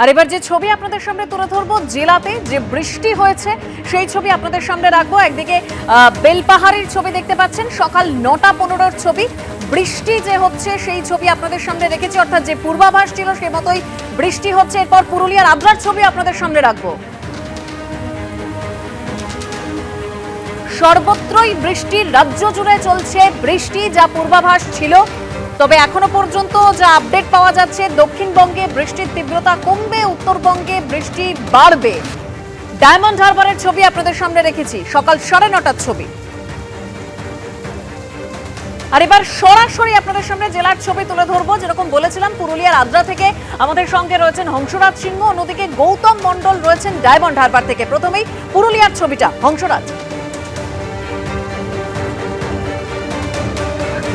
আর এবার যে ছবি আপনাদের সামনে তুলে ধরবো, জেলাতে যে বৃষ্টি হয়েছে, সেই ছবি আপনাদের সামনে রাখব। একদিকে বেলপাহাড়ির ছবি দেখতে পাচ্ছেন, সকাল নটা পনেরোর ছবি। বৃষ্টি যে হচ্ছে, সেই ছবি আপনাদের সামনে রেখেছি। অর্থাৎ যে পূর্বাভাস ছিল, সে মতোই বৃষ্টি হচ্ছে। এরপর পুরুলিয়ার আদ্রার ছবি আপনাদের সামনে রাখব। সর্বত্রই বৃষ্টির রাজ্য জুড়ে চলছে বৃষ্টি, যা পূর্বাভাস ছিল। তবে এখনও পর্যন্ত যা আপডেট পাওয়া যাচ্ছে, দক্ষিণবঙ্গে বৃষ্টির তীব্রতা কমবে, উত্তরবঙ্গে বৃষ্টি বাড়বে। ডায়মন্ড হারবারের ছবি আপনাদের সামনে রেখেছি, সকাল সাড়ে নটার ছবি। আর এবার সরাসরি আপনাদের সামনে জেলার ছবি তুলে ধরবো। যেরকম বলেছিলাম, পুরুলিয়ার আদ্রা থেকে আমাদের সঙ্গে রয়েছেন হংসরাজ সিংহ, অন্যদিকে গৌতম মণ্ডল রয়েছেন ডায়মন্ড হারবার থেকে। প্রথমেই পুরুলিয়ার ছবিটা, হংসরাজ।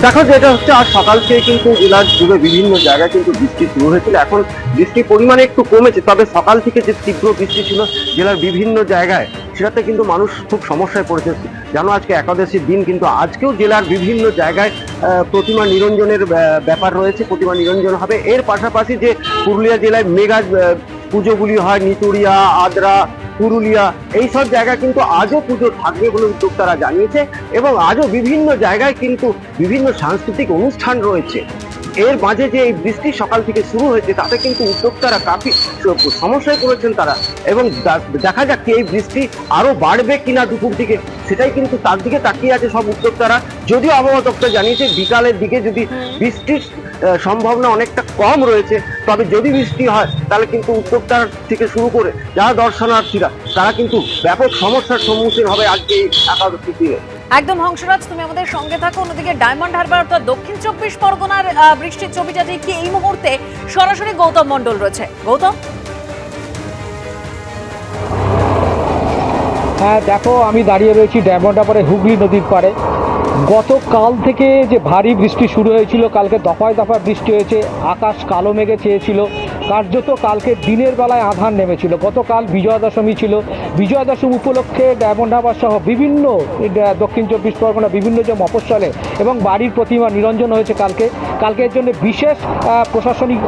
দেখো যেটা হচ্ছে আজ সকাল থেকে কিন্তু জেলার জুড়ে বিভিন্ন জায়গায় কিন্তু বৃষ্টি শুরু হয়েছিল। এখন বৃষ্টির পরিমাণে একটু কমেছে, তবে সকাল থেকে যে তীব্র বৃষ্টি ছিল, জেলার বিভিন্ন জায়গায়, সেটাতে কিন্তু মানুষ খুব সমস্যায় পড়েছে। জানো আজকে একাদশীর দিন কিন্তু আজকেও জেলার বিভিন্ন জায়গায় প্রতিমা নিরঞ্জনের ব্যাপার রয়েছে, প্রতিমা নিরঞ্জন হবে। এর পাশাপাশি যে পুরুলিয়া জেলায় মেগা পুজোগুলি হয়, নিতুরিয়া, আদ্রা পুরুলিয়া এই সব জায়গায় কিন্তু আজও পুজো থাকবে বলে উদ্যোক্তারা জানিয়েছে এবং আজও বিভিন্ন জায়গায় কিন্তু বিভিন্ন সাংস্কৃতিক অনুষ্ঠান রয়েছে। এর মাঝে যে এই বৃষ্টি সকাল থেকে শুরু হয়েছে, তাতে কিন্তু উদ্যোক্তারা কাফি সমস্যায় পড়েছেন তারা এবং দেখা যাক এই বৃষ্টি আরও বাড়বে কিনা দুপুর দিকে, সেটাই কিন্তু তার দিকে তাকিয়ে আছে সব উদ্যোক্তারা যদিও আবহাওয়া দপ্তর জানিয়েছে, বিকালের দিকে যদি বৃষ্টির সম্ভাবনা অনেকটা কম রয়েছে তবে যদি বৃষ্টি হয় তাহলে কিন্তু উদ্যোক্তার থেকে শুরু করে যারা দর্শনার্থীরা তারা কিন্তু ব্যাপক সমস্যার সম্মুখীন হবে আজকে এই একাদশী দিনে। একদম হংসরাজ তুমি আমাদের সঙ্গে থাকো। অন্যদিকে ডায়মন্ড হারবার অর্থাৎ দক্ষিণ চব্বিশ পরগনার আহ, বৃষ্টির ছবিটা দেখি এই মুহূর্তে সরাসরি গৌতম মণ্ডল রয়েছে। গৌতম? হ্যাঁ দেখো আমি দাঁড়িয়ে রয়েছি ডায়মন্ড হারবারে হুগলি নদীর পাড়ে। গতকাল থেকে যে ভারী বৃষ্টি শুরু হয়েছিল, কালকে দফায় দফায় বৃষ্টি হয়েছে, আকাশ কালো মেঘে চেয়েছিল কার্যত কালকে দিনের বেলায় আধার নেমেছিল। গতকাল বিজয়া দশমী ছিল। বিজয়া দশমী উপলক্ষে ডায়মন্ড হারবার সহ বিভিন্ন দক্ষিণ চব্বিশ পরগনা বিভিন্ন যে মফস্বলে এবং বাড়ির প্রতিমা নিরঞ্জন হয়েছে কালকে। কালকে এর জন্য বিশেষ প্রশাসনিক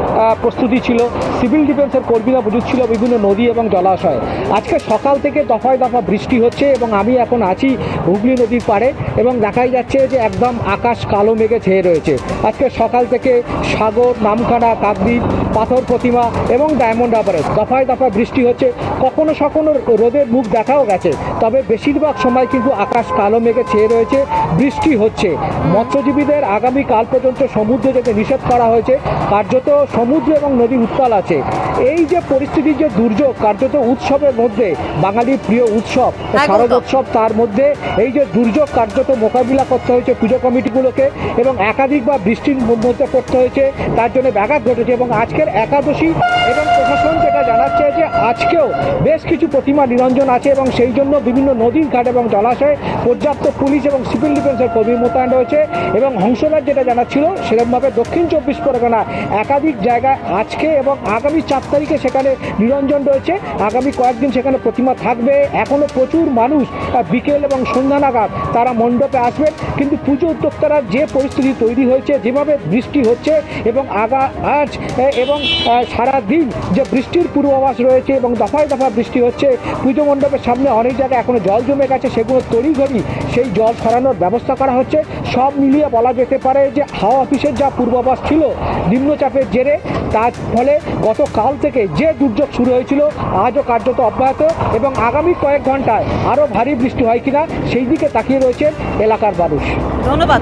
প্রস্তুতি ছিল। সিভিল ডিফেন্সের কর্মীরা মজুদ ছিল বিভিন্ন নদী এবং জলাশয়। আজকে সকাল থেকে দফায় দফা বৃষ্টি হচ্ছে এবং আমি এখন আছি হুগলি নদীর পাড়ে এবং দেখাই যাচ্ছে যে একদম আকাশ কালো মেঘে ছেয়ে রয়েছে। আজকে সকাল থেকে সাগর, নামখানা, কাকদ্বীপ পাথর প্রতিমা এবং ডায়মন্ড হারবারে দফায় দফায় বৃষ্টি হচ্ছে। কখনো কখনো রোদের মুখ দেখাও গেছে। তবে বেশিরভাগ সময় কিন্তু আকাশ কালো মেঘে ছেয়ে রয়েছে। বৃষ্টি হচ্ছে। মৎস্যজীবীদের আগামী কাল পর্যন্ত সমুদ্রে যেতে নিষেধ করা হয়েছে। কার্যত সমুদ্র এবং নদীর উত্তাল আছে। এই যে পরিস্থিতির যে দুর্যোগ কার্যত উৎসবের মধ্যে বাঙালির প্রিয় উৎসব শারদ উৎসব তার মধ্যে এই যে দুর্যোগ কার্যত মোকাবিলা করতে হয়েছে পুজো কমিটিগুলোকে এবং একাধিকবার বৃষ্টির মধ্যে করতে হয়েছে। তার জন্য ব্যাঘাত ঘটেছে এবং আজকের একাদশী এবং প্রশাসন যেটা জানাচ্ছে যে আজকেও বেশ কিছু প্রতিমা নিরঞ্জন আছে এবং সেই জন্য বিভিন্ন নদীর ঘাট এবং জলাশয়ে পর্যাপ্ত পুলিশ এবং সিভিল ডিফেন্সের কর্মী মোতায়েন রয়েছে এবং হংসরাজ যেটা জানাচ্ছিল সেরকমভাবে দক্ষিণ চব্বিশ পরগনা একাধিক জায়গায় আজকে এবং আগামী চার তারিখে সেখানে নিরঞ্জন রয়েছে। আগামী কয়েকদিন সেখানে প্রতিমা থাকবে। এখনও প্রচুর মানুষ বিকেল এবং সন্ধ্যা নাগাদ তারা মণ্ডপে আসবেন। কিন্তু পুজো উদ্যোক্তারা যে পরিস্থিতি তৈরি হয়েছে, যেভাবে বৃষ্টি হচ্ছে এবং আগা, আজ এবং সারা দিন যে বৃষ্টির পূর্বাভাস রয়েছে এবং দফায় দফায় বৃষ্টি হচ্ছে, পুজো মণ্ডপের সামনে অনেক জায়গায় এখনও জল জমে গেছে, সেগুলো তড়িঘড়ি। সেই জল সরানোর ব্যবস্থা করা হচ্ছে। সব মিলিয়ে বলা যেতে পারে যে হাওয়া অফিসের যা পূর্বাভাস ছিল নিম্নচাপের জেরে, তার ফলে গতকাল থেকে যে দুর্যোগ শুরু হয়েছিল, আজও কার্যত অব্যাহত এবং আগামী কয়েক ঘন্টায় আরও ভারী বৃষ্টি হয় কিনা, সেই দিকে তাকিয়ে রয়েছেন এলাকার মানুষ। ধন্যবাদ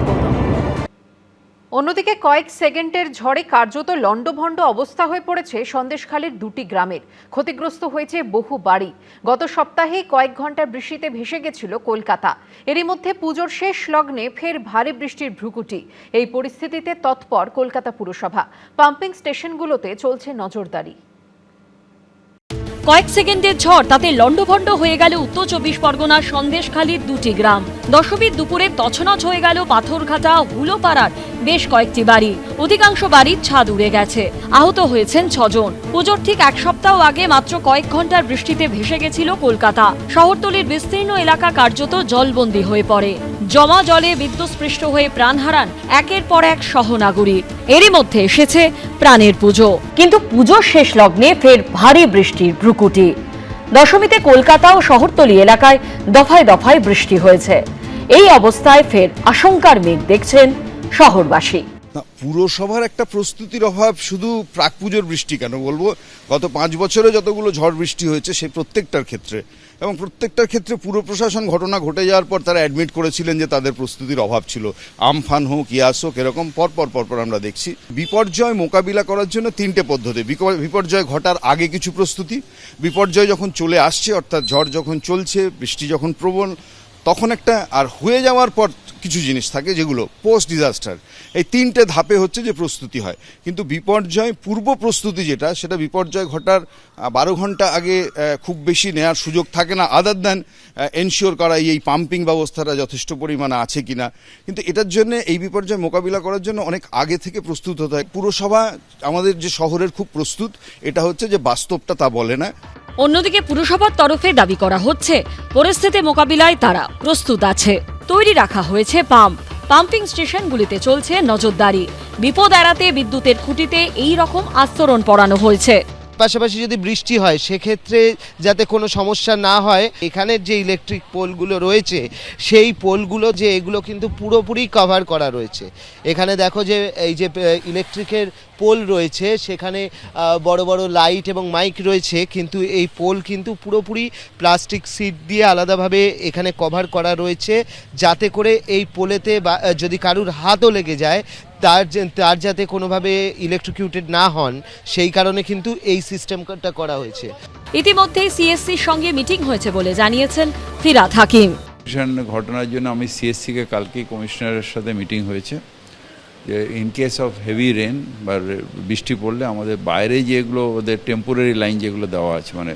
অন্যদিকে কয়েক সেকেন্ডের ঝড়ে কার্যত লণ্ডভণ্ড অবস্থা হয়ে পড়েছে সন্দেশখালীর দুটি গ্রামের। ক্ষতিগ্রস্ত হয়েছে বহু বাড়ি। গত সপ্তাহে কয়েক ঘণ্টার বৃষ্টিতে ভেসে গেছিল কলকাতা। এরই মধ্যে পুজোর শেষ লগ্নে ফের ভারী বৃষ্টির ভ্রুকুটি। এই পরিস্থিতিতে তৎপর কলকাতা পুরসভা। পাম্পিং স্টেশনগুলোতে চলছে নজরদারি। কয়েক সেকেন্ডের ঝড়, তাতে লণ্ডভণ্ড হয়ে গেল উত্তর চব্বিশ পরগনার সন্দেশখালীর দুটি গ্রাম। দশমীর দুপুরে তছনছ হয়ে গেল পাথরঘাটা হুলোপাড়ার বেশ কয়েকটি বাড়ি। অধিকাংশ বাড়ির ছাদ উড়ে গেছে। আহত হয়েছেন ছজন। পুজোর ঠিক এক সপ্তাহ আগে মাত্র কয়েক ঘণ্টার বৃষ্টিতে ভেসে গেছিল কলকাতা। শহরতলির বিস্তীর্ণ এলাকা কার্যত জলবন্দী হয়ে পড়ে। জমা জলে বিদ্যুৎস্পৃষ্ট হয়ে প্রাণ হারান একের পর এক সহনাগরিক। এরই মধ্যে এসেছে প্রাণের পুজো। কিন্তু পুজোর শেষ লগ্নে ফের ভারী বৃষ্টির ভ্রুকুটি। দশমীতে কলকাতা ও শহরতলি এলাকায় দফায় দফায় বৃষ্টি হয়েছে। এই অবস্থায় ফের আশঙ্কার মেঘ দেখছেন শহরবাসী। না, পুরসভার একটা প্রস্তুতির অভাব শুধু প্রাক পুজোর বৃষ্টি কেন বলব? গত পাঁচ বছরে যতগুলো ঝড় বৃষ্টি হয়েছে সেই প্রত্যেকটার ক্ষেত্রে, এবং প্রত্যেকটার ক্ষেত্রে পুর প্রশাসন ঘটনা ঘটে যাওয়ার পর তারা অ্যাডমিট করেছিলেন যে তাদের প্রস্তুতির অভাব ছিল। আমফান হোক, ইয়াস হোক, এরকম পরপর পরপর আমরা দেখছি। বিপর্যয় মোকাবিলা করার জন্য তিনটে পদ্ধতি। বিপর্যয় ঘটার আগে কিছু প্রস্তুতি। বিপর্যয় যখন চলে আসছে, অর্থাৎ ঝড় যখন চলছে, বৃষ্টি যখন প্রবল, তখন একটা, আর হয়ে যাওয়ার পর কিছু জিনিস থাকে যেগুলো পোস্ট ডিজাস্টার এই তিনটে ধাপে হচ্ছে যে প্রস্তুতি হয়। কিন্তু বিপর্যয়, পূর্ব প্রস্তুতি যেটা, সেটা বিপর্যয় ঘটার বারো ঘণ্টা আগে খুব বেশি নেওয়ার সুযোগ থাকে না আদার দেন এনশিওর করা এই পাম্পিং ব্যবস্থাটা যথেষ্ট পরিমাণে আছে কিনা। কিন্তু এটার জন্য এই বিপর্যয় মোকাবিলা করার জন্য অনেক আগে থেকে প্রস্তুত হতে হয়। পুরসভা আমাদের যে শহরের খুব প্রস্তুত, এটা হচ্ছে যে বাস্তবটা তা বলে না। অন্যদিকে পুরসভার তরফে দাবি করা হচ্ছে, পরিস্থিতি মোকাবিলায় তারা প্রস্তুত আছে। তৈরি রাখা হয়েছে পাম্প। পাম্পিং স্টেশনগুলিতে চলছে নজরদারি। বিপদ এড়াতে বিদ্যুতের খুঁটিতে এই রকম আস্তরণ পড়ানো হয়েছে। পাশাপাশি যদি বৃষ্টি হয়, সেক্ষেত্রে যাতে কোনো সমস্যা না হয় এখানের যে ইলেকট্রিক পোলগুলো রয়েছে, সেই পোলগুলো যে এগুলো কিন্তু পুরোপুরি কভার করা রয়েছে। এখানে দেখো যে, এই যে ইলেকট্রিকের পোল রয়েছে, সেখানে বড় বড় লাইট এবং মাইক রয়েছে, কিন্তু এই পোল কিন্তু পুরোপুরি প্লাস্টিক সিট দিয়ে আলাদাভাবে এখানে কভার করা রয়েছে, যাতে করে এই পোলেতে বা, যদি কারুর হাতও লেগে যায় তার যে- তার যাতে কোনোভাবে ইলেকট্রিকিউটেড না হন সেই কারণে কিন্তু এই সিস্টেমটা করা হয়েছে। ইতিমধ্যেই সিএসসির সঙ্গে মিটিং হয়েছে বলে জানিয়েছেন ফিরাদ হাকিম। ঘটনার জন্য আমি সিএসসিকে কালকেই কমিশনারের সাথে মিটিং হয়েছে। যে in case of heavy rain বা বৃষ্টি পড়লে আমাদের বাইরে যেগুলো ওদের টেম্পোরারি লাইন যেগুলো দেওয়া আছে মানে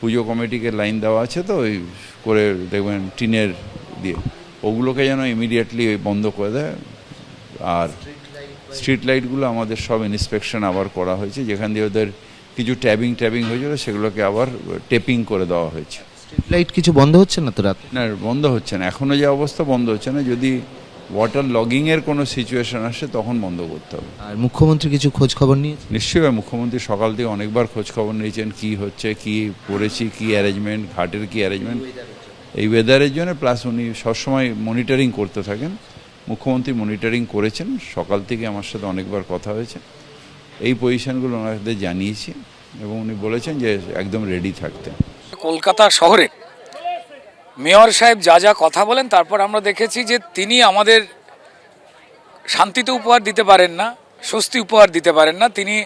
পুজো কমিটিকে লাইন দেওয়া আছে তো ওই করে দেখবেন টিনের দিয়ে ওগুলোকে যেন ইমিডিয়েটলি বন্ধ করে দেয়। আর স্ট্রিট লাইটগুলো আমাদের সব ইন্সপেকশন আবার করা হয়েছে যেখান দিয়ে ওদের কিছু ট্যাবিং ট্যাবিং হয়েছিল সেগুলোকে আবার টেপিং করে দেওয়া হয়েছে। লাইট কিছু বন্ধ হচ্ছে না তো রাত? না বন্ধ হচ্ছে না। এখনও যে অবস্থা বন্ধ হচ্ছে না। যদি ওয়াটার লগিংয়ের কোনো সিচুয়েশন আসে তখন বন্ধ করতে হবে। আর মুখ্যমন্ত্রী কিছু খোঁজ খবর নিয়েছে নিশ্চয়ই মুখ্যমন্ত্রী সকাল থেকে অনেকবার খোঁজ খবর নিয়েছেন কি হচ্ছে কি করেছি কি অ্যারেঞ্জমেন্ট ঘাটের কি অ্যারেঞ্জমেন্ট এই ওয়েদারের জন্য প্লাস উনি সবসময় মনিটরিং করতে থাকেন। মুখ্যমন্ত্রী মনিটরিং করেছেন। সকাল থেকে আমার সাথে অনেকবার কথা হয়েছে। এই পজিশনগুলো ওনাদের জানিয়েছি এবং উনি বলেছেন যে একদম রেডি থাকতে। কলকাতা শহরে মেয়র সাহেব যা যা কথা বলেন, তারপর আমরা দেখেছি যে তিনি আমাদের শান্তিতে উপহার দিতে পারেন না, স্বস্তি উপহার দিতে পারেন না। তিনি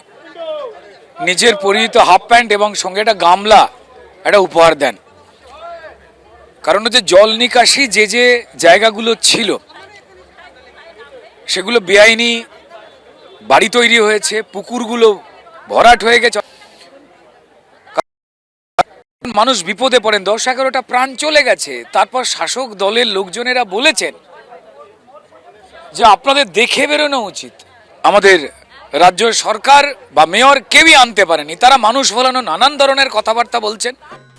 নিজের পরিহিত হাফ প্যান্ট এবং সঙ্গে একটা গামলা, একটা উপহার দেন। কারণ হচ্ছে জল নিকাশি যে যে জায়গাগুলো ছিল সেগুলো বেআইনি বাড়ি তৈরি হয়েছে, পুকুরগুলো ভরাট হয়ে গেছে। মানুষ বিপদে পড়েন, দশ এগারোটা প্রাণ চলে গেছে। তারপর শাসক দলের লোকজনেরা বলেছেন যে, আপনাদের দেখে বেরোনো উচিত। আমাদের রাজ্য সরকার বা মেয়র কেউই আনতে পারেনি। তারা মানুষ ভোলানো নানান ধরনের কথাবার্তা বলছেন।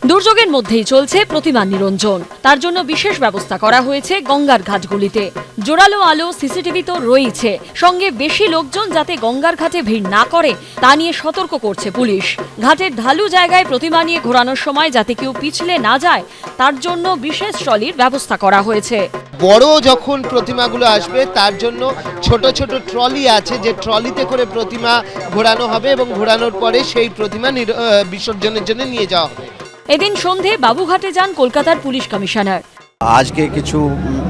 দুর্যোগের মধ্যেই চলছে প্রতিমা নিরঞ্জন। তার জন্য বিশেষ ব্যবস্থা করা হয়েছে গঙ্গার ঘাটগুলিতে। জোরালো আলো সিসিটিভি তো রয়েছে সঙ্গে বেশি লোকজন যাতে গঙ্গার ঘাটে ভিড় না করে, তা নিয়ে সতর্ক করছে পুলিশ। ঘাটের ঢালু জায়গায় প্রতিমা নিয়ে ঘোরানোর সময় যাতে কেউ পিছলে না যায়, তার জন্য বিশেষ ট্রলির ব্যবস্থা করা হয়েছে। বড় যখন প্রতিমাগুলো আসবে, তার জন্য ছোট ছোট ট্রলি আছে, যে ট্রলিতে করে প্রতিমা ঘোরানো হবে এবং ঘোরানোর পরে সেই প্রতিমা বিসর্জনের জন্য নিয়ে যাওয়া হবে। এদিন সন্ধে বাবুঘাটে যান কলকাতার পুলিশ কমিশনার। আজকে কিছু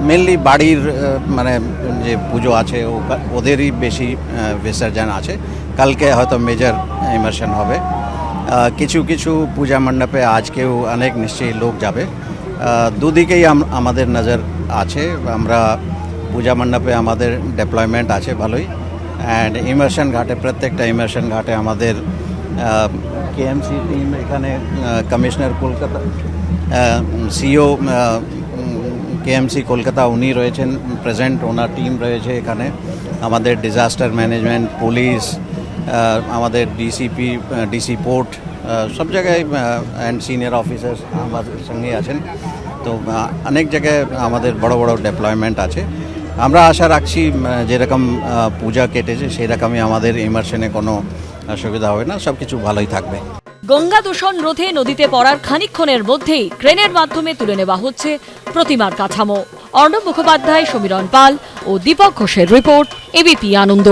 মেনলি বাড়ির মানে যে পুজো আছে ওদেরই বেশি বিসর্জন আছে। কালকে হয়তো মেজর ইমার্শন হবে। কিছু কিছু পূজা মণ্ডপে আজকেও অনেক নিশ্চয়ই লোক যাবে। দুদিকেই আমাদের নজর আছে। আমরা পূজা মণ্ডপে আমাদের ডেপ্লয়মেন্ট আছে ভালোই। অ্যান্ড ইমার্শন ঘাটে, প্রত্যেকটা ইমার্শন ঘাটে আমাদের কেএমসি টিম, এখানে commissioner Kolkata CO KMC Kolkata, উনি রয়েছেন, প্রেজেন্ট ওনার টিম রয়েছে এখানে। আমাদের ডিজাস্টার ম্যানেজমেন্ট, পুলিশ আমাদের ডিসিপি ডিসি পোর্ট সব জায়গায় অ্যান্ড সিনিয়র অফিসার্স আমাদের সঙ্গে আছেন। তো অনেক জায়গায় আমাদের বড় বড় ডেপ্লয়মেন্ট আছে। আমরা আশা রাখছি যেরকম পূজা কেটেছে সেই রকমই আমাদের ইমার্শনে কোনো অসুবিধা হবে না সব কিছু ভালোই থাকবে। গঙ্গা দূষণ রোধে নদীতে পড়ার খানিকক্ষণের মধ্যেই ক্রেনের মাধ্যমে তুলে নেওয়া হচ্ছে প্রতিমার কাঠামো। অর্ণব মুখোপাধ্যায়, সমীরণ পাল ও দীপক ঘোষের রিপোর্ট, এবিপি আনন্দ।